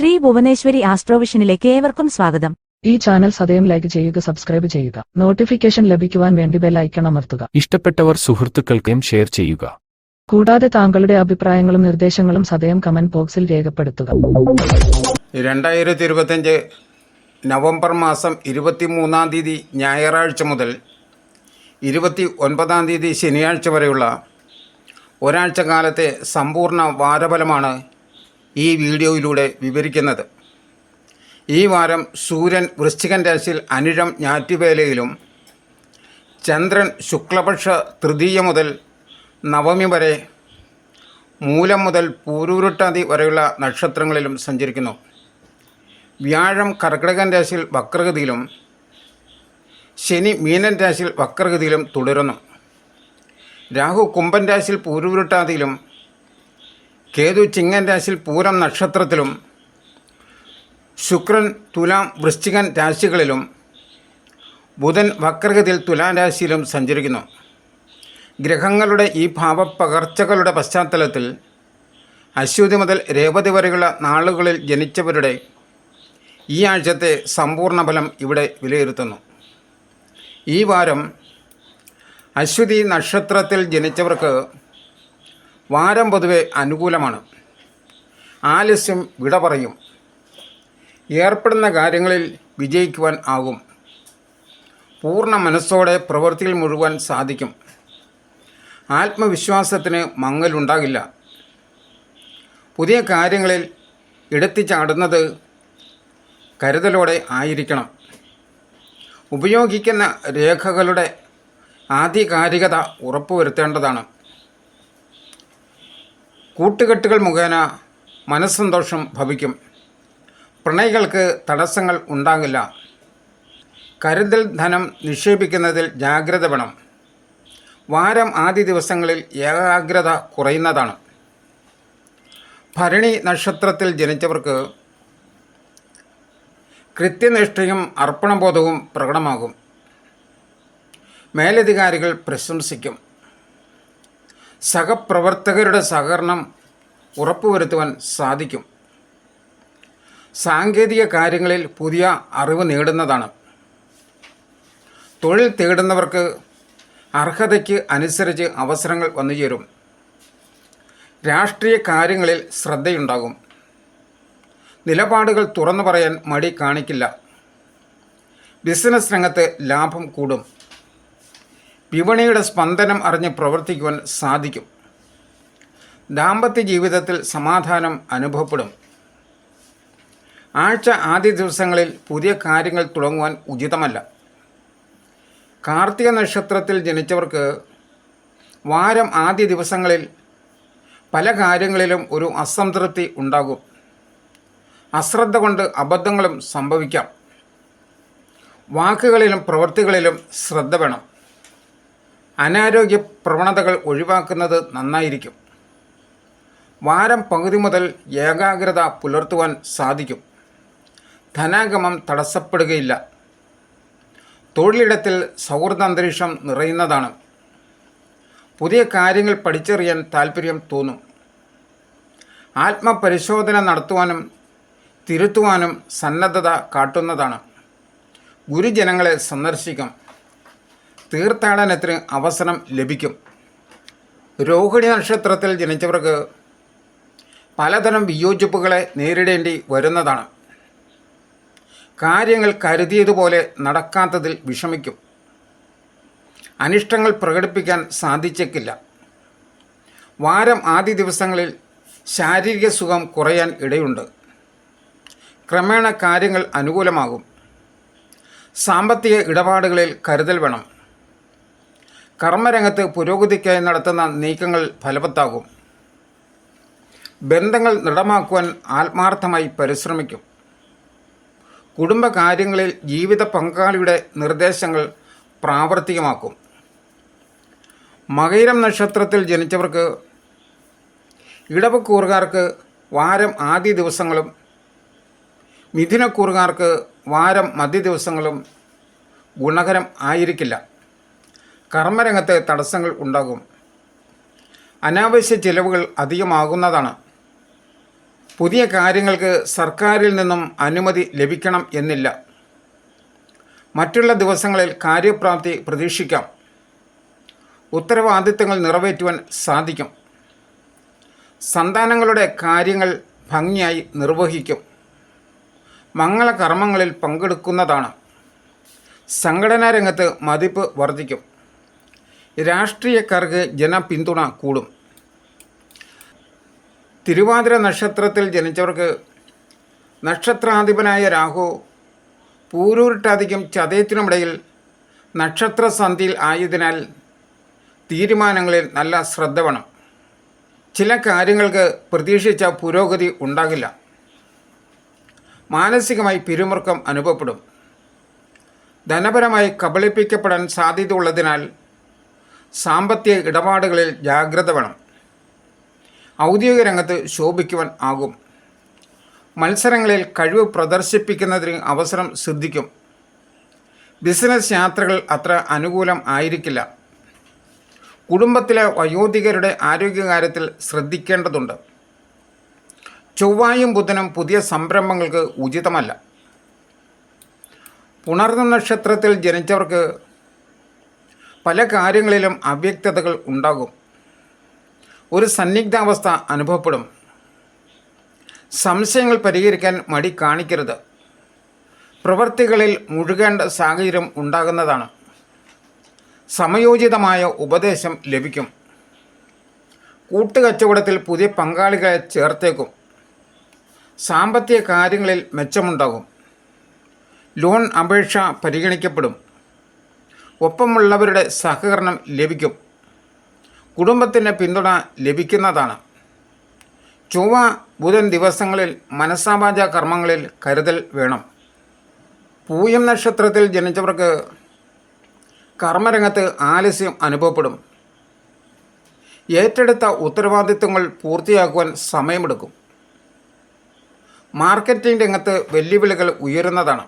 ശ്രീ ഭുവനേശ്വരി ആസ്ട്രോവിഷനിലേക്ക് ഏവർക്കും സ്വാഗതം. ഈ ചാനൽ സദയം ലൈക്ക് ചെയ്യുക സബ്സ്ക്രൈബ് ചെയ്യുക. നോട്ടിഫിക്കേഷൻ ലഭിക്കുവാൻ വേണ്ടി ബെൽ ഐക്കൺ അമർത്തുക. ഇഷ്ടപ്പെട്ടവർ സുഹൃത്തുക്കൾക്കും ഷെയർ ചെയ്യുക. കൂടാതെ താങ്കളുടെ അഭിപ്രായങ്ങളും നിർദ്ദേശങ്ങളും സദയം കമന്റ് ബോക്സിൽ രേഖപ്പെടുത്തുക. രണ്ടായിരത്തി ഇരുപത്തഞ്ച് നവംബർ മാസം ഇരുപത്തി മൂന്നാം തീയതി ഞായറാഴ്ച മുതൽ ഇരുപത്തി ഒൻപതാം തീയതി ശനിയാഴ്ച വരെയുള്ള ഒരാഴ്ച കാലത്തെ സമ്പൂർണ വാരഫലമാണ് ഈ വീഡിയോയിലൂടെ വിവരിക്കുന്നത്. ഈ വാരം സൂര്യൻ വൃശ്ചികൻ രാശിയിൽ അനിഴം ഞാറ്റുവേലയിലും ചന്ദ്രൻ ശുക്ലപക്ഷ തൃതീയ മുതൽ നവമി വരെ മൂലം മുതൽ പൂരൂരുട്ടാതി വരെയുള്ള നക്ഷത്രങ്ങളിലും സഞ്ചരിക്കുന്നു. വ്യാഴം കർക്കിടകൻ രാശിയിൽ വക്രഗതിയിലും ശനി മീനൻ രാശിയിൽ വക്രഗതിയിലും തുടരുന്നു. രാഹു കുംഭൻ രാശിയിൽ പൂരുരുട്ടാതിയിലും കേതു ചിങ്ങൻ രാശിയിൽ പൂരം നക്ഷത്രത്തിലും ശുക്രൻ തുലാം വൃശ്ചികൻ രാശികളിലും ബുധൻ വക്രഗതിയിൽ തുലാം രാശിയിലും സഞ്ചരിക്കുന്നു. ഗ്രഹങ്ങളുടെ ഈ ഭാവപ്പകർച്ചകളുടെ പശ്ചാത്തലത്തിൽ അശ്വതി മുതൽ രേവതി വരെയുള്ള നാളുകളിൽ ജനിച്ചവരുടെ ഈ ആഴ്ചത്തെ സമ്പൂർണ ഫലം ഇവിടെ വിലയിരുത്തുന്നു. ഈ വാരം അശ്വതി നക്ഷത്രത്തിൽ ജനിച്ചവർക്ക് വാരം പൊതുവെ അനുകൂലമാണ്. ആലസ്യം വിട പറയും. ഏർപ്പെടുന്ന കാര്യങ്ങളിൽ വിജയിക്കുവാൻ ആകും. പൂർണ മനസ്സോടെ പ്രവൃത്തിയിൽ മുഴുവൻ സാധിക്കും. ആത്മവിശ്വാസത്തിന് മങ്ങലുണ്ടാകില്ല പുതിയ കാര്യങ്ങളിൽ എടുത്തിച്ചാടുന്നത് കരുതലോടെ ആയിരിക്കണം. ഉപയോഗിക്കുന്ന രേഖകളുടെ ആധികാരികത ഉറപ്പുവരുത്തേണ്ടതാണ്. കൂട്ടുകെട്ടുകൾ മുഖേന മനസ്സന്തോഷം ഭവിക്കും. പ്രണയികൾക്ക് തടസ്സങ്ങൾ ഉണ്ടാകില്ല. കരുതൽ ധനം നിക്ഷേപിക്കുന്നതിൽ ജാഗ്രത വേണം. വാരം ആദ്യ ദിവസങ്ങളിൽ ഏകാഗ്രത കുറയുന്നതാണ്. ഭരണി നക്ഷത്രത്തിൽ ജനിച്ചവർക്ക് കൃത്യനിഷ്ഠയും അർപ്പണബോധവും പ്രകടമാകും. മേലധികാരികൾ പ്രശംസിക്കും. സഹപ്രവർത്തകരുടെ സഹകരണം ഉറപ്പുവരുത്തുവാൻ സാധിക്കും. സാങ്കേതിക കാര്യങ്ങളിൽ പുതിയ അറിവ് നേടുന്നതാണ്. തൊഴിൽ തേടുന്നവർക്ക് അർഹതയ്ക്ക് അനുസരിച്ച് അവസരങ്ങൾ വന്നുചേരും രാഷ്ട്രീയ കാര്യങ്ങളിൽ ശ്രദ്ധയുണ്ടാകും. നിലപാടുകൾ തുറന്നു പറയാൻ മടി കാണിക്കില്ല. ബിസിനസ് രംഗത്ത് ലാഭം കൂടും. വിപണിയുടെ സ്പന്ദനം അറിഞ്ഞ് പ്രവർത്തിക്കുവാൻ സാധിക്കും. ദാമ്പത്യ ജീവിതത്തിൽ സമാധാനം അനുഭവപ്പെടും. ആഴ്ച ആദ്യ ദിവസങ്ങളിൽ പുതിയ കാര്യങ്ങൾ തുടങ്ങുവാൻ ഉചിതമല്ല. കാർത്തിക നക്ഷത്രത്തിൽ ജനിച്ചവർക്ക് വാരം ആദ്യ ദിവസങ്ങളിൽ പല കാര്യങ്ങളിലും ഒരു അസംതൃപ്തി ഉണ്ടാകും. അശ്രദ്ധ കൊണ്ട് അബദ്ധങ്ങളും സംഭവിക്കാം. വാക്കുകളിലും പ്രവൃത്തികളിലും ശ്രദ്ധ വേണം. അനാരോഗ്യ പ്രവണതകൾ ഒഴിവാക്കുന്നത് നന്നായിരിക്കും. വാരം പകുതി മുതൽ ഏകാഗ്രത പുലർത്തുവാൻ സാധിക്കും. ധനാഗമം തടസ്സപ്പെടുകയില്ല. തൊഴിലിടത്തിൽ സൗഹൃദ അന്തരീക്ഷം നിറയുന്നതാണ്. പുതിയ കാര്യങ്ങൾ പഠിച്ചറിയാൻ താൽപ്പര്യം തോന്നും. ആത്മപരിശോധന നടത്തുവാനും തിരുത്തുവാനും സന്നദ്ധത കാട്ടുന്നതാണ്. ഗുരുജനങ്ങളെ സന്ദർശിക്കും. തീർത്ഥാടനത്തിന് അവസരം ലഭിക്കും. രോഹിണി നക്ഷത്രത്തിൽ ജനിച്ചവർക്ക് പലതരം വിയോജിപ്പുകളെ നേരിടേണ്ടി വരുന്നതാണ്. കാര്യങ്ങൾ കരുതിയതുപോലെ നടക്കാത്തതിൽ വിഷമിക്കും. അനിഷ്ടങ്ങൾ പ്രകടിപ്പിക്കാൻ സാധിച്ചേക്കില്ല. വാരം ആദ്യ ദിവസങ്ങളിൽ ശാരീരിക സുഖം കുറയാൻ ഇടയുണ്ട്. ക്രമേണ കാര്യങ്ങൾ അനുകൂലമാകും. സാമ്പത്തിക ഇടപാടുകളിൽ കരുതൽ വേണം. കർമ്മരംഗത്ത് പുരോഗതിക്കായി നടത്തുന്ന നീക്കങ്ങൾ ഫലവത്താകും. ബന്ധങ്ങൾ ദൃഢമാക്കുവാൻ ആത്മാർത്ഥമായി പരിശ്രമിക്കും. കുടുംബകാര്യങ്ങളിൽ ജീവിത പങ്കാളിയുടെ നിർദ്ദേശങ്ങൾ പ്രാവർത്തികമാക്കും. മകയിരം നക്ഷത്രത്തിൽ ജനിച്ചവർക്ക് ഇടവക്കൂറുകാർക്ക് വാരം ആദ്യ ദിവസങ്ങളും മിഥുനക്കൂറുകാർക്ക് വാരം മധ്യ ദിവസങ്ങളും ഗുണകരം ആയിരിക്കില്ല. കർമ്മരംഗത്ത് തടസ്സങ്ങൾ ഉണ്ടാകും. അനാവശ്യ ചിലവുകൾ അധികമാകുന്നതാണ്. പുതിയ കാര്യങ്ങൾക്ക് സർക്കാരിൽ നിന്നും അനുമതി ലഭിക്കണം എന്നില്ല. മറ്റുള്ള ദിവസങ്ങളിൽ കാര്യപ്രാപ്തി പ്രതീക്ഷിക്കാം. ഉത്തരവാദിത്തങ്ങൾ നിറവേറ്റുവാൻ സാധിക്കും. സന്താനങ്ങളുടെ കാര്യങ്ങൾ ഭംഗിയായി നിർവഹിക്കും. മംഗളകർമ്മങ്ങളിൽ പങ്കെടുക്കുന്നതാണ്. സംഘടനാ രംഗത്ത് മതിപ്പ് വർദ്ധിക്കും. രാഷ്ട്രീയക്കാർക്ക് ജനപിന്തുണ കൂടും. തിരുവാതിര നക്ഷത്രത്തിൽ ജനിച്ചവർക്ക് നക്ഷത്രാധിപനായ രാഹു പൂരൂരിട്ടധികം ചതയത്തിനുമിടയിൽ നക്ഷത്രസന്ധിയിൽ ആയതിനാൽ തീരുമാനങ്ങളിൽ നല്ല ശ്രദ്ധ വേണം. ചില കാര്യങ്ങൾക്ക് പ്രതീക്ഷിച്ച പുരോഗതി ഉണ്ടാകില്ല. മാനസികമായി പിരിമുറുക്കം അനുഭവപ്പെടും. ധനപരമായി കബളിപ്പിക്കപ്പെടാൻ സാധ്യതയുള്ളതിനാൽ സാമ്പത്തിക ഇടപാടുകളിൽ ജാഗ്രത വേണം. ഔദ്യോഗിക രംഗത്ത് ശോഭിക്കുവാൻ ആകും. മത്സരങ്ങളിൽ കഴിവ് പ്രദർശിപ്പിക്കുന്നതിന് അവസരം സിദ്ധിക്കും. ബിസിനസ് യാത്രകൾ അത്ര അനുകൂലം ആയിരിക്കില്ല. കുടുംബത്തിലെ വയോധികരുടെ ആരോഗ്യകാര്യത്തിൽ ശ്രദ്ധിക്കേണ്ടതുണ്ട്. ചൊവ്വായും ബുധനും പുതിയ സംരംഭങ്ങൾക്ക് ഉചിതമല്ല. പുണർന്ന നക്ഷത്രത്തിൽ ജനിച്ചവർക്ക് പല കാര്യങ്ങളിലും അവ്യക്തതകൾ ഉണ്ടാകും. ഒരു സന്നിഗ്ധാവസ്ഥ അനുഭവപ്പെടും. സംശയങ്ങൾ പരിഹരിക്കാൻ മടി കാണിക്കരുത്. പ്രവൃത്തികളിൽ മുഴുകേണ്ട സാഹചര്യം ഉണ്ടാകുന്നതാണ്. സമയോചിതമായ ഉപദേശം ലഭിക്കും. കൂട്ടുകച്ചവടത്തിൽ പുതിയ പങ്കാളികളെ ചേർത്തേക്കും. സാമ്പത്തിക കാര്യങ്ങളിൽ മെച്ചമുണ്ടാകും. ലോൺ അപേക്ഷ പരിഗണിക്കപ്പെടും. ഒപ്പമുള്ളവരുടെ സഹകരണം ലഭിക്കും. കുടുംബത്തിന് പിന്തുണ ലഭിക്കുന്നതാണ്. ചൊവ്വ ബുധൻ ദിവസങ്ങളിൽ മനസ്സാവാച കർമ്മങ്ങളിൽ കരുതൽ വേണം. പൂയം നക്ഷത്രത്തിൽ ജനിച്ചവർക്ക് കർമ്മരംഗത്ത് ആലസ്യം അനുഭവപ്പെടും. ഏറ്റെടുത്ത ഉത്തരവാദിത്വങ്ങൾ പൂർത്തിയാക്കുവാൻ സമയമെടുക്കും. മാർക്കറ്റിംഗ് രംഗത്ത് വെല്ലുവിളികൾ ഉയരുന്നതാണ്.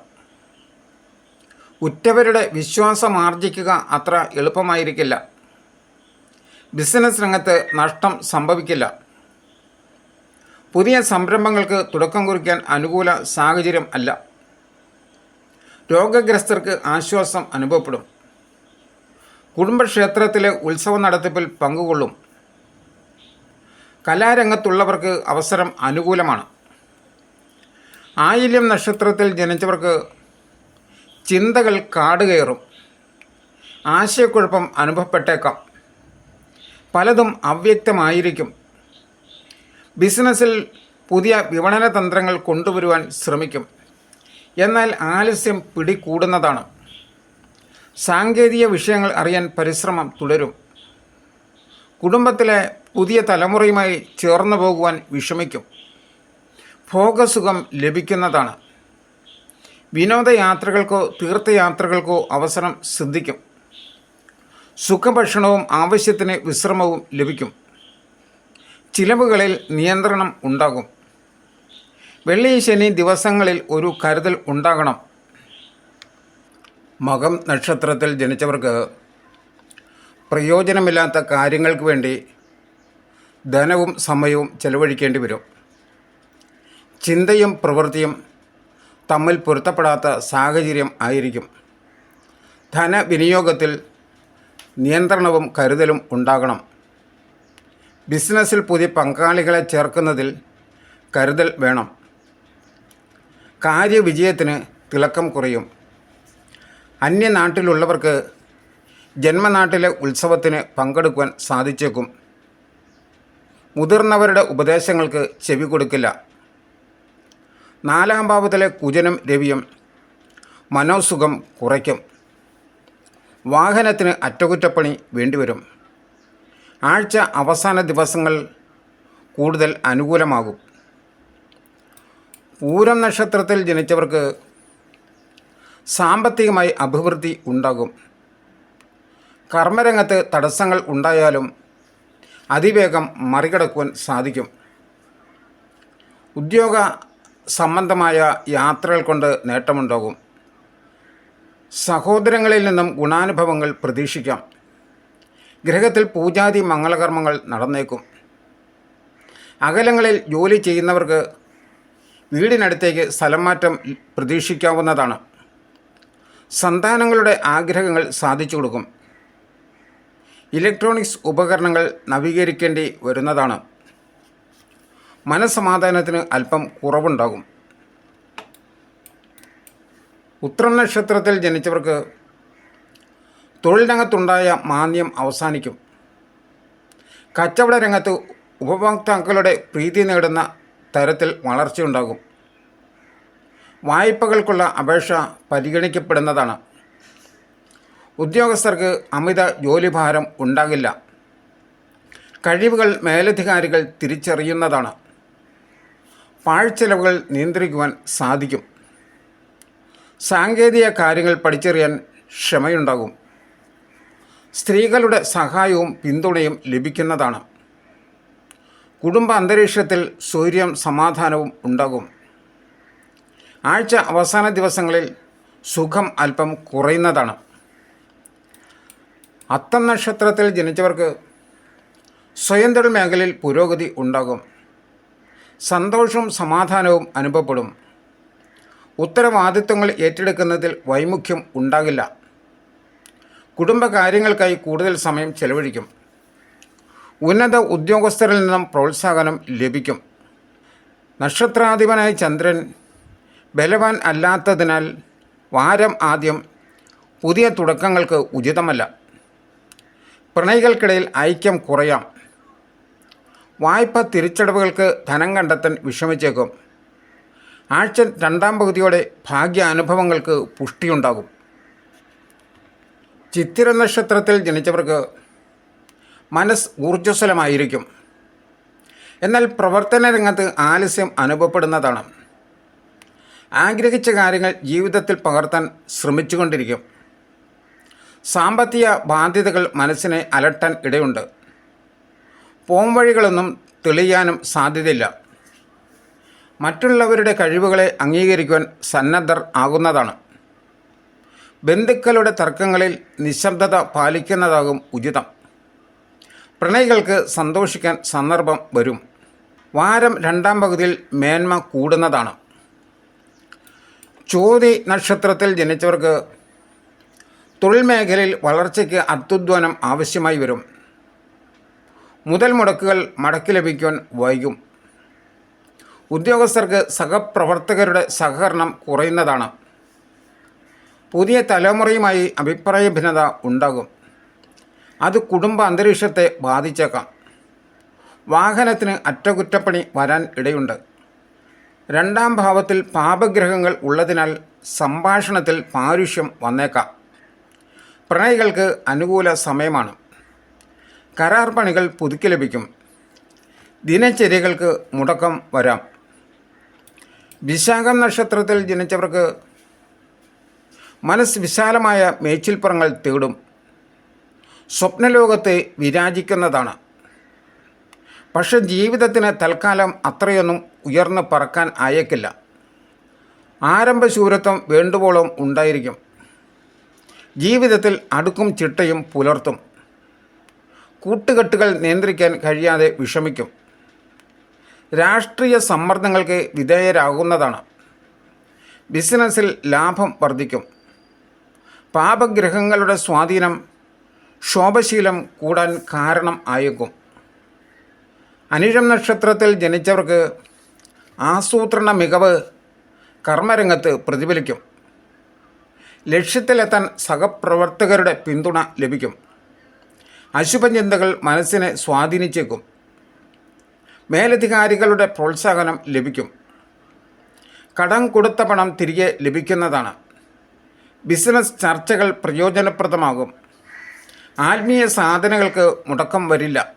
ഉറ്റവരുടെ വിശ്വാസം ആർജിക്കുക അത്ര എളുപ്പമായിരിക്കില്ല. ബിസിനസ് രംഗത്ത് നഷ്ടം സംഭവിക്കില്ല. പുതിയ സംരംഭങ്ങൾക്ക് തുടക്കം കുറിക്കാൻ അനുകൂല സാഹചര്യം അല്ല. രോഗഗ്രസ്തർക്ക് ആശ്വാസം അനുഭവപ്പെടും. കുടുംബക്ഷേത്രത്തിലെ ഉത്സവ നടത്തിപ്പിൽ പങ്കുകൊള്ളും. കലാരംഗത്തുള്ളവർക്ക് അവസരം അനുകൂലമാണ്. ആയില്യം നക്ഷത്രത്തിൽ ജനിച്ചവർക്ക് ചിന്തകൾ കാടുകയറും ആശയക്കുഴപ്പം അനുഭവപ്പെട്ടേക്കാം. പലതും അവ്യക്തമായിരിക്കും. ബിസിനസ്സിൽ പുതിയ വിപണന തന്ത്രങ്ങൾ കൊണ്ടുവരുവാൻ ശ്രമിക്കും. എന്നാൽ ആലസ്യം പിടികൂടുന്നതാണ്. സാങ്കേതിക വിഷയങ്ങൾ അറിയാൻ പരിശ്രമം തുടരും. കുടുംബത്തിലെ പുതിയ തലമുറയുമായി ചേർന്നു പോകുവാൻ വിഷമിക്കും. ഭോഗസുഖം ലഭിക്കുന്നതാണ്. വിനോദയാത്രകൾക്കോ തീർത്ഥയാത്രകൾക്കോ അവസരം സിദ്ധിക്കും. സുഖഭക്ഷണവും ആവശ്യത്തിന് വിശ്രമവും ലഭിക്കും. ചിലവുകളിൽ നിയന്ത്രണം ഉണ്ടാകും. വെള്ളി ശനി ദിവസങ്ങളിൽ ഒരു കരുതൽ ഉണ്ടാകണം. മകം നക്ഷത്രത്തിൽ ജനിച്ചവർക്ക് പ്രയോജനമില്ലാത്ത കാര്യങ്ങൾക്ക് വേണ്ടി ധനവും സമയവും ചെലവഴിക്കേണ്ടി വരും. ചിന്തയും പ്രവൃത്തിയും തമ്മിൽ പൊരുത്തപ്പെടാത്ത സാഹചര്യം ആയിരിക്കും. ധനവിനിയോഗത്തിൽ നിയന്ത്രണവും കരുതലും ഉണ്ടാകണം. ബിസിനസ്സിൽ പുതിയ പങ്കാളികളെ ചേർക്കുന്നതിൽ കരുതൽ വേണം. കാര്യവിജയത്തിന് തിളക്കം കുറയും. അന്യനാട്ടിലുള്ളവർക്ക് ജന്മനാട്ടിലെ ഉത്സവത്തിന് പങ്കെടുക്കുവാൻ സാധിച്ചേക്കും. മുതിർന്നവരുടെ ഉപദേശങ്ങൾക്ക് ചെവി കൊടുക്കില്ല. നാലാം ഭാവത്തിലെ കുജനം രവിയും മനോസുഖം കുറയ്ക്കും. വാഹനത്തിന് അറ്റകുറ്റപ്പണി വേണ്ടിവരും. ആഴ്ച അവസാന ദിവസങ്ങൾ കൂടുതൽ അനുകൂലമാകും. പൂരം നക്ഷത്രത്തിൽ ജനിച്ചവർക്ക് സാമ്പത്തികമായി അഭിവൃദ്ധി ഉണ്ടാകും. കർമ്മരംഗത്ത് തടസ്സങ്ങൾ ഉണ്ടായാലും അതിവേഗം മറികടക്കുവാൻ സാധിക്കും. ഉദ്യോഗ സംബന്ധമായ യാത്രകൾ കൊണ്ട് നേട്ടമുണ്ടാകും. സഹോദരങ്ങളിൽ നിന്നും ഗുണാനുഭവങ്ങൾ പ്രതീക്ഷിക്കാം. ഗ്രഹത്തിൽ പൂജാതി മംഗളകർമ്മങ്ങൾ നടന്നേക്കും. അകലങ്ങളിൽ ജോലി ചെയ്യുന്നവർക്ക് വീടിനടുത്തേക്ക് സ്ഥലം മാറ്റം പ്രതീക്ഷിക്കാവുന്നതാണ്. സന്താനങ്ങളുടെ ആഗ്രഹങ്ങൾ സാധിച്ചു കൊടുക്കും. ഇലക്ട്രോണിക്സ് ഉപകരണങ്ങൾ നവീകരിക്കേണ്ടി വരുന്നതാണ്. മനസ്സമാധാനത്തിന് അല്പം കുറവുണ്ടാകും. ഉത്ര നക്ഷത്രത്തിൽ ജനിച്ചവർക്ക് തൊഴിലിനകത്തുണ്ടായ മാന്ദ്യം അവസാനിക്കും. കച്ചവട രംഗത്ത് ഉപഭോക്താക്കളുടെ പ്രീതി നേടുന്ന തരത്തിൽ വളർച്ചയുണ്ടാകും. വായ്പകൾക്കുള്ള അപേക്ഷ പരിഗണിക്കപ്പെടുന്നതാണ്. ഉദ്യോഗസ്ഥർക്ക് അമിത ജോലിഭാരം ഉണ്ടാകില്ല. കഴിവുകൾ മേലധികാരികൾ തിരിച്ചറിയുന്നതാണ്. പാഴ്ചെലവുകൾ നിയന്ത്രിക്കുവാൻ സാധിക്കും. സാങ്കേതിക കാര്യങ്ങൾ പഠിച്ചറിയാൻ ക്ഷമയുണ്ടാകും. സ്ത്രീകളുടെ സഹായവും പിന്തുണയും ലഭിക്കുന്നതാണ്. കുടുംബ അന്തരീക്ഷത്തിൽ സൗര്യം സമാധാനവും ഉണ്ടാകും. ആഴ്ച അവസാന ദിവസങ്ങളിൽ സുഖം അല്പം കുറയുന്നതാണ്. അത്തം നക്ഷത്രത്തിൽ ജനിച്ചവർക്ക് സ്വയം തൊഴിൽ മേഖലയിൽ പുരോഗതി ഉണ്ടാകും. സന്തോഷവും സമാധാനവും അനുഭവപ്പെടും. ഉത്തരവാദിത്വങ്ങൾ ഏറ്റെടുക്കുന്നതിൽ വൈമുഖ്യം ഉണ്ടാകില്ല. കുടുംബകാര്യങ്ങൾക്കായി കൂടുതൽ സമയം ചെലവഴിക്കും. ഉന്നത ഉദ്യോഗസ്ഥരിൽ നിന്നും പ്രോത്സാഹനം ലഭിക്കും. നക്ഷത്രാധിപനായ ചന്ദ്രൻ ബലവാൻ അല്ലാത്തതിനാൽ വാരം ആദ്യം പുതിയ തുടക്കങ്ങൾക്ക് ഉചിതമല്ല. പ്രണയികൾക്കിടയിൽ ഐക്യം കുറയാം. വായ്പ തിരിച്ചടവുകൾക്ക് ധനം കണ്ടെത്താൻ വിഷമിച്ചേക്കും. ആഴ്ച രണ്ടാം പകുതിയോടെ ഭാഗ്യ അനുഭവങ്ങൾക്ക് പുഷ്ടിയുണ്ടാകും. ചിത്തിര നക്ഷത്രത്തിൽ ജനിച്ചവർക്ക് മനസ്സ് ഊർജസ്വലമായിരിക്കും. എന്നാൽ പ്രവർത്തന രംഗത്ത് ആലസ്യം അനുഭവപ്പെടുന്നതാണ്. ആഗ്രഹിച്ച കാര്യങ്ങൾ ജീവിതത്തിൽ പകർത്താൻ ശ്രമിച്ചുകൊണ്ടിരിക്കും. സാമ്പത്തിക ബാധ്യതകൾ മനസ്സിനെ അലട്ടാൻ ഇടയുണ്ട്. പോംവഴികളൊന്നും തെളിയാനും സാധ്യതയില്ല. മറ്റുള്ളവരുടെ കഴിവുകളെ അംഗീകരിക്കുവാൻ സന്നദ്ധർ ആകുന്നതാണ്. ബന്ധുക്കളുടെ തർക്കങ്ങളിൽ നിശബ്ദത പാലിക്കുന്നതാകും ഉചിതം. പ്രണയികൾക്ക് സന്തോഷിക്കാൻ സന്ദർഭം വരും. വാരം രണ്ടാം പകുതിയിൽ മേന്മ കൂടുന്നതാണ്. ചോതി നക്ഷത്രത്തിൽ ജനിച്ചവർക്ക് തൊഴിൽ മേഖലയിൽ വളർച്ചയ്ക്ക് അത്യുദ്വനം ആവശ്യമായി വരും. മുതൽ മുടക്കുകൾ മടക്കി ലഭിക്കുവാൻ വൈകും. ഉദ്യോഗസ്ഥർക്ക് സഹപ്രവർത്തകരുടെ സഹകരണം കുറയുന്നതാണ്. പുതിയ തലമുറയുമായി അഭിപ്രായ ഭിന്നത ഉണ്ടാകും. അത് കുടുംബ അന്തരീക്ഷത്തെ ബാധിച്ചേക്കാം. വാഹനത്തിന് അറ്റകുറ്റപ്പണി വരാൻ ഇടയുണ്ട്. രണ്ടാം ഭാവത്തിൽ പാപഗ്രഹങ്ങൾ ഉള്ളതിനാൽ സംഭാഷണത്തിൽ പാരുഷ്യം വന്നേക്കാം. പ്രണയികൾക്ക് അനുകൂല സമയമാണ്. കരാർ പണികൾ പുതുക്കി ലഭിക്കും. ദിനചര്യകൾക്ക് മുടക്കം വരാം. വിശാഖം നക്ഷത്രത്തിൽ ജനിച്ചവർക്ക് മനസ്സ് വിശാലമായ മേച്ചിൽപ്പുറങ്ങൾ തേടും. സ്വപ്നലോകത്തെ വിരാജിക്കുന്നതാണ്. പക്ഷെ ജീവിതത്തിന് തൽക്കാലം അത്രയൊന്നും ഉയർന്ന് പറക്കാൻ ആയേക്കില്ല. ആരംഭശൂരത്വം വേണ്ടുവോളം ഉണ്ടായിരിക്കും. ജീവിതത്തിൽ അടുക്കും ചിട്ടയും പുലർത്തും. കൂട്ടുകെട്ടുകൾ നിയന്ത്രിക്കാൻ കഴിയാതെ വിഷമിക്കും. രാഷ്ട്രീയ സമ്മർദ്ദങ്ങൾക്ക് വിധേയരാകുന്നതാണ്. ബിസിനസ്സിൽ ലാഭം വർദ്ധിക്കും. പാപഗ്രഹങ്ങളുടെ സ്വാധീനം ശോഭശീലം കൂടാൻ കാരണം ആയേക്കും. അനിഴം നക്ഷത്രത്തിൽ ജനിച്ചവർക്ക് ആസൂത്രണ മികവ് കർമ്മരംഗത്ത് പ്രതിഫലിക്കും. ലക്ഷ്യത്തിലെത്താൻ സഹപ്രവർത്തകരുടെ പിന്തുണ ലഭിക്കും. അശുഭചിന്തകൾ മനസ്സിനെ സ്വാധീനിച്ചേക്കും. മേലധികാരികളുടെ പ്രോത്സാഹനം ലഭിക്കും. കടം കൊടുത്ത പണം തിരികെ ലഭിക്കുന്നതാണ്. ബിസിനസ് ചർച്ചകൾ പ്രയോജനപ്രദമാകും. ആത്മീയ സാധനങ്ങൾക്ക് മുടക്കം വരില്ല.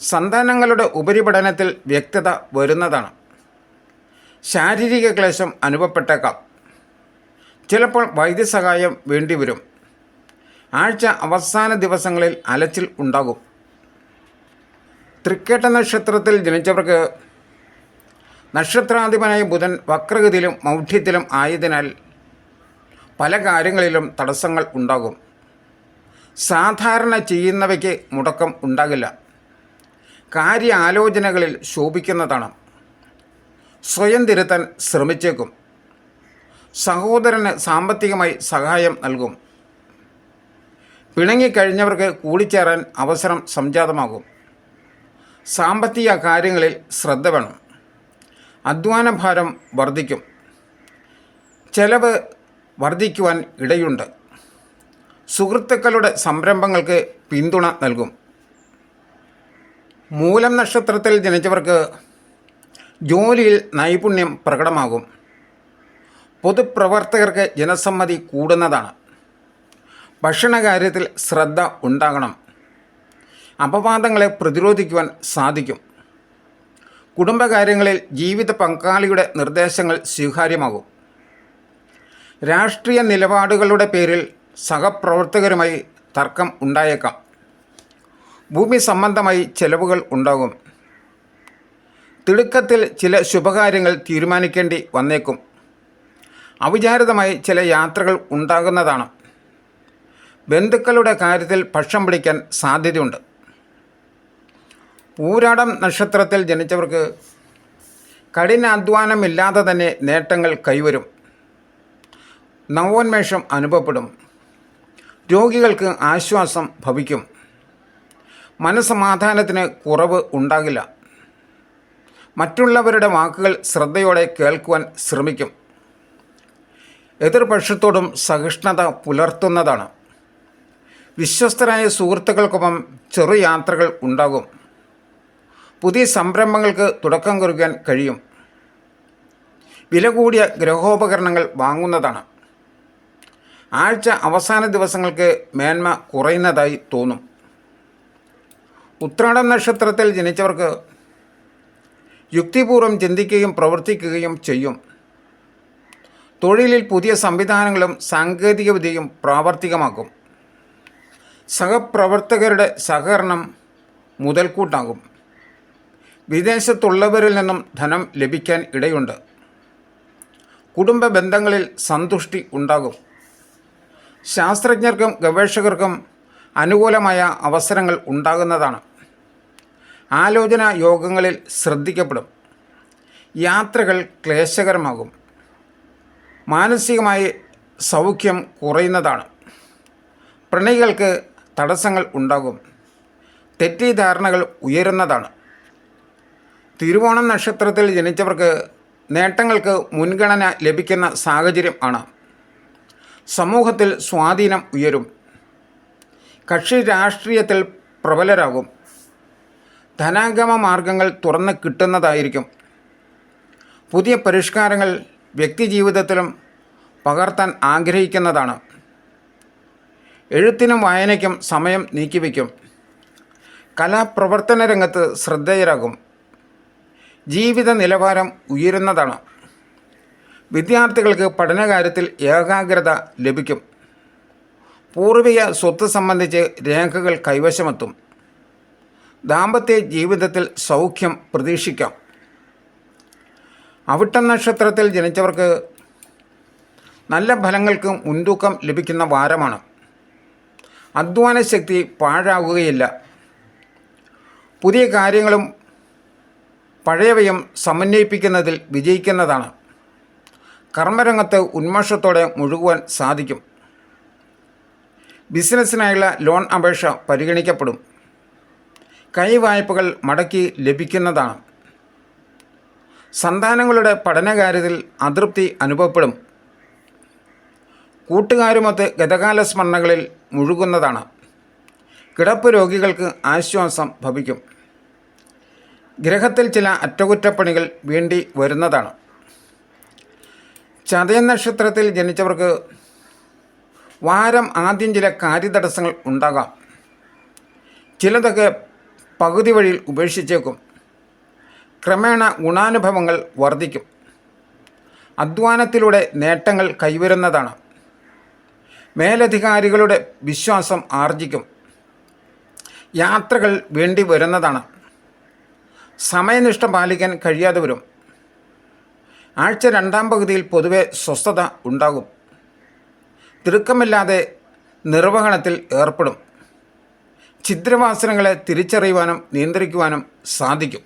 സന്താനങ്ങളുടെ ഉപരിപഠനത്തിൽ വ്യക്തത വരുന്നതാണ്. ശാരീരിക ക്ലേശം അനുഭവപ്പെട്ടേക്കാം. ചിലപ്പോൾ വൈദ്യസഹായം വേണ്ടിവരും. ആഴ്ച അവസാന ദിവസങ്ങളിൽ അലച്ചിൽ ഉണ്ടാകും. തൃക്കേട്ട നക്ഷത്രത്തിൽ ജനിച്ചവർക്ക് നക്ഷത്രാധിപനായ ബുധൻ വക്രഗതിയിലും മൗഢ്യത്തിലും ആയതിനാൽ പല കാര്യങ്ങളിലും തടസ്സങ്ങൾ ഉണ്ടാകും. സാധാരണ ചെയ്യുന്നവയ്ക്ക് മുടക്കം ഉണ്ടാകില്ല. കാര്യാലോചനകളിൽ ശോഭിക്കുന്നതാണ്. സ്വയം തിരുത്താൻ ശ്രമിച്ചേക്കും. സഹോദരന് സാമ്പത്തികമായി സഹായം നൽകും. പിണങ്ങിക്കഴിഞ്ഞവർക്ക് കൂടിച്ചേരാൻ അവസരം സംജാതമാകും. സാമ്പത്തിക കാര്യങ്ങളിൽ ശ്രദ്ധ വേണം. അധ്വാന ഭാരം വർദ്ധിക്കും. ചെലവ് വർദ്ധിക്കുവാൻ ഇടയുണ്ട്. സുഹൃത്തുക്കളുടെ സംരംഭങ്ങൾക്ക് പിന്തുണ നൽകും. മൂലം നക്ഷത്രത്തിൽ ജനിച്ചവർക്ക് ജോലിയിൽ നൈപുണ്യം പ്രകടമാകും. പൊതുപ്രവർത്തകർക്ക് ജനസമ്മതി കൂടുന്നതാണ്. ഭക്ഷണകാര്യത്തിൽ ശ്രദ്ധ ഉണ്ടാകണം. അപവാദങ്ങളെ പ്രതിരോധിക്കുവാൻ സാധിക്കും. കുടുംബകാര്യങ്ങളിൽ ജീവിത പങ്കാളിയുടെ നിർദ്ദേശങ്ങൾ സ്വീകാര്യമാകും. രാഷ്ട്രീയ നിലപാടുകളുടെ പേരിൽ സഹപ്രവർത്തകരുമായി തർക്കം ഉണ്ടായേക്കാം. ഭൂമി സംബന്ധമായി ചെലവുകൾ ഉണ്ടാകും. തിടുക്കത്തിൽ ചില ശുഭകാര്യങ്ങൾ തീരുമാനിക്കേണ്ടി വന്നേക്കും. അവിചാരിതമായി ചില യാത്രകൾ ഉണ്ടാകുന്നതാണ്. ബന്ധുക്കളുടെ കാര്യത്തിൽ പക്ഷം പിടിക്കാൻ സാധ്യതയുണ്ട്. പൂരാടം നക്ഷത്രത്തിൽ ജനിച്ചവർക്ക് കഠിനാധ്വാനമില്ലാതെ തന്നെ നേട്ടങ്ങൾ കൈവരും. നവോന്മേഷം അനുഭവപ്പെടും. രോഗികൾക്ക് ആശ്വാസം ഭവിക്കും. മനസ്സമാധാനത്തിന് കുറവ് ഉണ്ടാകില്ല. മറ്റുള്ളവരുടെ വാക്കുകൾ ശ്രദ്ധയോടെ കേൾക്കുവാൻ ശ്രമിക്കും. എതിർപക്ഷത്തോടും സഹിഷ്ണുത പുലർത്തുന്നതാണ്. വിശ്വസ്തരായ സുഹൃത്തുക്കൾക്കൊപ്പം ചെറു യാത്രകൾ ഉണ്ടാകും. പുതിയ സംരംഭങ്ങൾക്ക് തുടക്കം കുറിക്കാൻ കഴിയും. വില കൂടിയ ഗ്രഹോപകരണങ്ങൾ വാങ്ങുന്നതാണ്. ആഴ്ച അവസാന ദിവസങ്ങൾക്ക് മേന്മ കുറയുന്നതായി തോന്നും. ഉത്രാടം നക്ഷത്രത്തിൽ ജനിച്ചവർക്ക് യുക്തിപൂർവം ചിന്തിക്കുകയും പ്രവർത്തിക്കുകയും ചെയ്യും. തൊഴിലിൽ പുതിയ സംവിധാനങ്ങളും സാങ്കേതികവിദ്യയും പ്രാവർത്തികമാക്കും സഹപ്രവർത്തകരുടെ സഹകരണം മുതൽക്കൂട്ടാകും. വിദേശത്തുള്ളവരിൽ നിന്നും ധനം ലഭിക്കാൻ ഇടയുണ്ട്. കുടുംബ ബന്ധങ്ങളിൽ സന്തുഷ്ടി ഉണ്ടാകും. ശാസ്ത്രജ്ഞർക്കും ഗവേഷകർക്കും അനുകൂലമായ അവസരങ്ങൾ ഉണ്ടാകുന്നതാണ്. ആലോചന യോഗങ്ങളിൽ ശ്രദ്ധിക്കപ്പെടും. യാത്രകൾ ക്ലേശകരമാകും. മാനസികമായി സൗഖ്യം കുറയുന്നതാണ്. പ്രണയികൾക്ക് തടസ്സങ്ങൾ ഉണ്ടാകും. തെറ്റിദ്ധാരണകൾ ഉയരുന്നതാണ്. തിരുവോണം നക്ഷത്രത്തിൽ ജനിച്ചവർക്ക് നേട്ടങ്ങൾക്ക് മുൻഗണന ലഭിക്കുന്ന സാഹചര്യം ആണ്. സമൂഹത്തിൽ സ്വാധീനം ഉയരും. കക്ഷി രാഷ്ട്രീയത്തിൽ പ്രബലരാകും. ധനാഗമ മാർഗങ്ങൾ തുറന്ന് കിട്ടുന്നതായിരിക്കും. പുതിയ പരിഷ്കാരങ്ങൾ വ്യക്തിജീവിതത്തിലും പകർത്താൻ ആഗ്രഹിക്കുന്നതാണ്. എഴുത്തിനും വായനയ്ക്കും സമയം നീക്കിവെക്കും കലാപ്രവർത്തന രംഗത്ത് ശ്രദ്ധേയരാകും. ജീവിത നിലവാരം ഉയരുന്നതാണ്. വിദ്യാർത്ഥികൾക്ക് പഠനകാര്യത്തിൽ ഏകാഗ്രത ലഭിക്കും. പൂർവിക സ്വത്ത് സംബന്ധിച്ച് രേഖകൾ കൈവശമെത്തും. ദാമ്പത്യ ജീവിതത്തിൽ സൗഖ്യം പ്രതീക്ഷിക്കാം. അവിട്ടം നക്ഷത്രത്തിൽ ജനിച്ചവർക്ക് നല്ല ഫലങ്ങൾക്ക് മുൻതൂക്കം ലഭിക്കുന്ന വാരമാണ്. അധ്വാന ശക്തി പാഴാകുകയില്ല പുതിയ കാര്യങ്ങളും പഴയവയും സമന്വയിപ്പിക്കുന്നതിൽ വിജയിക്കുന്നതാണ്. കർമ്മരംഗത്ത് ഉന്മേഷത്തോടെ മുഴുകുവാൻ സാധിക്കും. ബിസിനസ്സിനായുള്ള ലോൺ അപേക്ഷ പരിഗണിക്കപ്പെടും. കൈവായ്പകൾ മടക്കി ലഭിക്കുന്നതാണ്. സന്താനങ്ങളുടെ പഠനകാര്യത്തിൽ അതൃപ്തി അനുഭവപ്പെടും. കൂട്ടുകാരുമൊത്ത് ഗതകാല സ്മരണകളിൽ മുഴുകുന്നതാണ്. കിടപ്പ് രോഗികൾക്ക് ആശ്വാസം ഭവിക്കും. ഗ്രഹത്തിൽ ചില അറ്റകുറ്റപ്പണികൾ വേണ്ടി വരുന്നതാണ്. ചതയ നക്ഷത്രത്തിൽ ജനിച്ചവർക്ക് വാരം ആദ്യം ചില കാര്യതടസ്സങ്ങൾ ഉണ്ടാകാം. ചിലതൊക്കെ പകുതി വഴിയിൽ ഉപേക്ഷിച്ചേക്കും. ക്രമേണ ഗുണാനുഭവങ്ങൾ വർദ്ധിക്കും. അധ്വാനത്തിലൂടെ നേട്ടങ്ങൾ കൈവരുന്നതാണ്. മേലധികാരികളുടെ വിശ്വാസം ആർജിക്കും. യാത്രകൾ വേണ്ടി വരുന്നതാണ്. സമയനിഷ്ഠ പാലിക്കാൻ കഴിയാതെ വരും. ആഴ്ച രണ്ടാം പകുതിയിൽ പൊതുവെ സ്വസ്ഥത ഉണ്ടാകും. തിടുക്കമില്ലാതെ നിർവഹണത്തിൽ ഏർപ്പെടും. ഛിദ്രവാസനങ്ങളെ തിരിച്ചറിയുവാനും നിയന്ത്രിക്കുവാനും സാധിക്കും.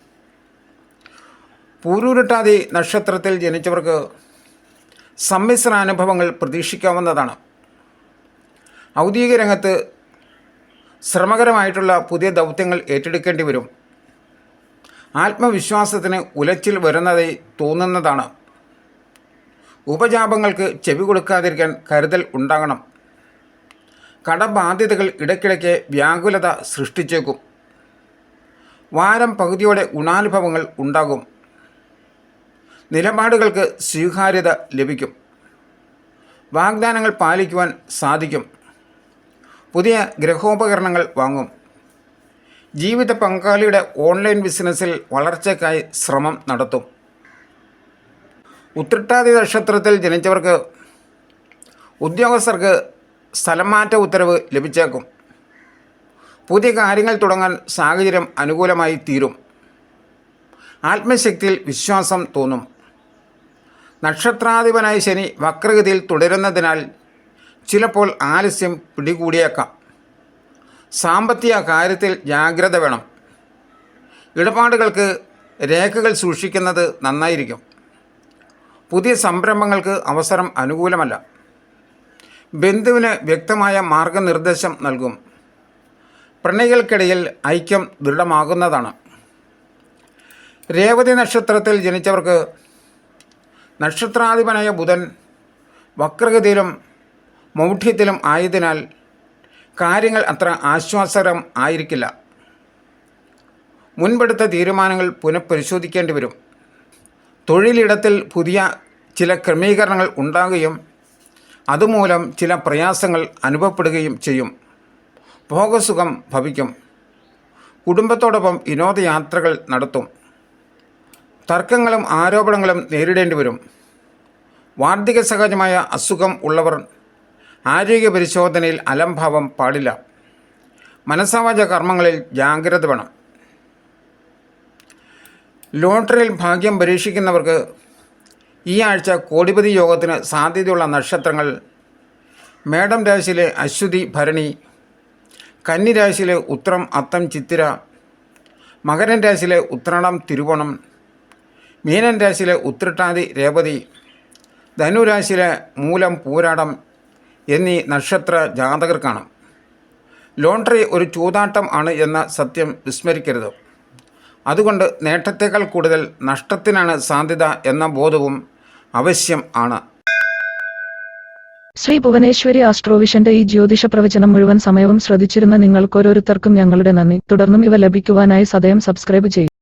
പൂരൂരുട്ടാതി നക്ഷത്രത്തിൽ ജനിച്ചവർക്ക് സമ്മിശ്ര അനുഭവങ്ങൾ പ്രതീക്ഷിക്കാവുന്നതാണ്. ഔദ്യോഗിക രംഗത്ത് ശ്രമകരമായിട്ടുള്ള പുതിയ ദൗത്യങ്ങൾ ഏറ്റെടുക്കേണ്ടി വരും. ആത്മവിശ്വാസത്തിന് ഉലച്ചിൽ വരുന്നതായി തോന്നുന്നതാണ്. ഉപജാപങ്ങൾക്ക് ചെവി കൊടുക്കാതിരിക്കാൻ കരുതൽ ഉണ്ടാകണം. കടബാധ്യതകൾ ഇടയ്ക്കിടയ്ക്ക് വ്യാകുലത സൃഷ്ടിച്ചേക്കും. വാരം പകുതിയോടെ ഗുണാനുഭവങ്ങൾ ഉണ്ടാകും. നിലപാടുകൾക്ക് സ്വീകാര്യത ലഭിക്കും. വാഗ്ദാനങ്ങൾ പാലിക്കുവാൻ സാധിക്കും. പുതിയ ഗ്രഹോപകരണങ്ങൾ വാങ്ങും. ജീവിത പങ്കാളിയുടെ ഓൺലൈൻ ബിസിനസ്സിൽ വളർച്ചയ്ക്കായി ശ്രമം നടത്തും. ഉത്രട്ടാതി നക്ഷത്രത്തിൽ ജനിച്ചവർക്ക് ഉദ്യോഗസ്ഥർക്ക് സ്ഥലമാറ്റ ഉത്തരവ് ലഭിച്ചേക്കും. പുതിയ കാര്യങ്ങൾ തുടങ്ങാൻ സാഹചര്യം അനുകൂലമായി തീരും. ആത്മശക്തിയിൽ വിശ്വാസം തോന്നും. നക്ഷത്രാധിപനായ ശനി വക്രഗതിയിൽ തുടരുന്നതിനാൽ ചിലപ്പോൾ ആലസ്യം പിടികൂടിയേക്കാം. സാമ്പത്തിക കാര്യത്തിൽ ജാഗ്രത വേണം. ഇടപാടുകൾക്ക് രേഖകൾ സൂക്ഷിക്കുന്നത് നന്നായിരിക്കും. പുതിയ സംരംഭങ്ങൾക്ക് അവസരം അനുകൂലമല്ല. ബന്ധുവിന് വ്യക്തമായ മാർഗനിർദ്ദേശം നൽകും. പ്രണയികൾക്കിടയിൽ ഐക്യം ദൃഢമാകുന്നതാണ്. രേവതി നക്ഷത്രത്തിൽ ജനിച്ചവർക്ക് നക്ഷത്രാധിപനായ ബുധൻ വക്രഗതിയിലും മൗഢ്യത്തിലും ആയതിനാൽ കാര്യങ്ങൾ അത്ര ആശ്വാസകരം ആയിരിക്കില്ല. മുൻപെടുത്ത തീരുമാനങ്ങൾ പുനഃപരിശോധിക്കേണ്ടി വരും. തൊഴിലിടത്തിൽ പുതിയ ചില ക്രമീകരണങ്ങൾ ഉണ്ടാകുകയും അതുമൂലം ചില പ്രയാസങ്ങൾ അനുഭവപ്പെടുകയും ചെയ്യും. ഭോഗസുഖം ഭവിക്കും. കുടുംബത്തോടൊപ്പം വിനോദയാത്രകൾ നടത്തും. തർക്കങ്ങളും ആരോപണങ്ങളും നേരിടേണ്ടി വരും. വാർദ്ധക്യ സഹജമായ അസുഖം ഉള്ളവർ ആരോഗ്യ പരിശോധനയിൽ അലംഭാവം പാടില്ല. മനസ്സാവാച കർമ്മങ്ങളിൽ ജാഗ്രത വേണം. ലോട്ടറിയിൽ ഭാഗ്യം പരീക്ഷിക്കുന്നവർക്ക് ഈ ആഴ്ച കോടിപതി യോഗത്തിന് സാധ്യതയുള്ള നക്ഷത്രങ്ങൾ മേടം രാശിയിലെ അശ്വതി ഭരണി കന്നി രാശിയിലെ ഉത്രം അത്തം ചിത്തിര മകരൻ രാശിയിലെ ഉത്രണം തിരുവോണം മീനൻ രാശിയിലെ ഉത്രട്ടാതി രേവതി ധനുരാശിയിലെ മൂലം പൂരാടം എന്നീ നക്ഷത്ര ജാതകർക്കാണ് ലോണ്ടറി ഒരു ചൂതാട്ടം ആണ് എന്ന സത്യം വിസ്മരിക്കരുത്. അതുകൊണ്ട് നേട്ടത്തേക്കാൾ കൂടുതൽ നഷ്ടത്തിനാണ് സാധ്യത എന്ന ബോധവും അവശ്യം ആണ്. ശ്രീ ഭുവനേശ്വരി ആസ്ട്രോവിഷന്റെ ഈ ജ്യോതിഷ പ്രവചനം മുഴുവൻ സമയവും ശ്രദ്ധിച്ചിരുന്ന നിങ്ങൾക്കോരോരുത്തർക്കും ഞങ്ങളുടെ നന്ദി. തുടർന്നും ഇവ ലഭിക്കുവാനായി സദയം സബ്സ്ക്രൈബ് ചെയ്യും.